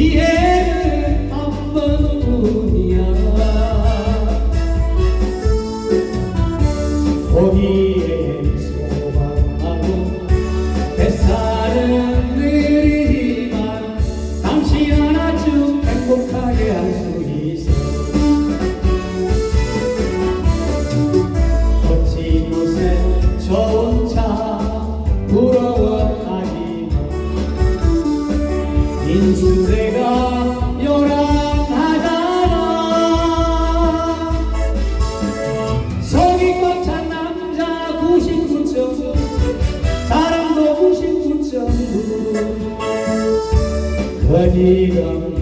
He is Benigam.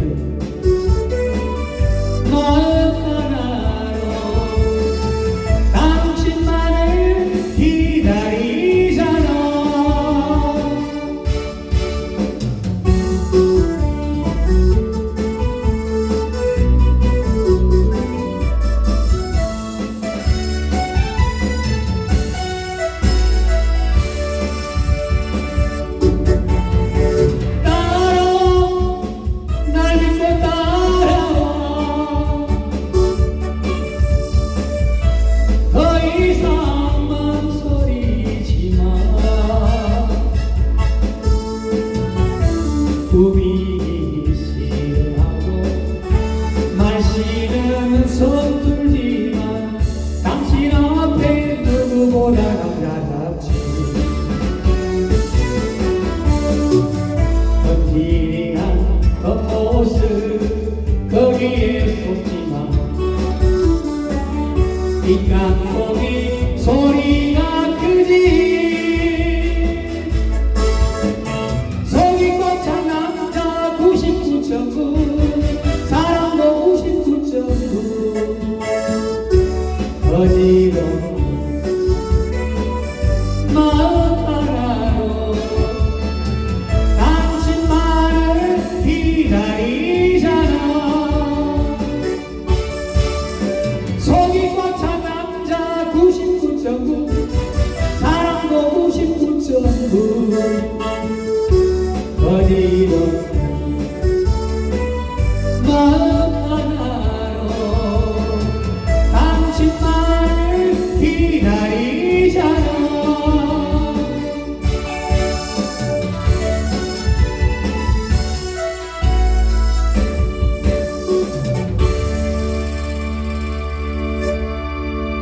다시는 서툴지만 당신 앞에 누구보다 나답지. 거티리한 그 모습 거기에 솟지만 이 깡통이 소리가 어지러운 마음으로 당신만을 기다리잖아. 속이 꽉찬 남자 99.9 사랑도 99.9 어지러운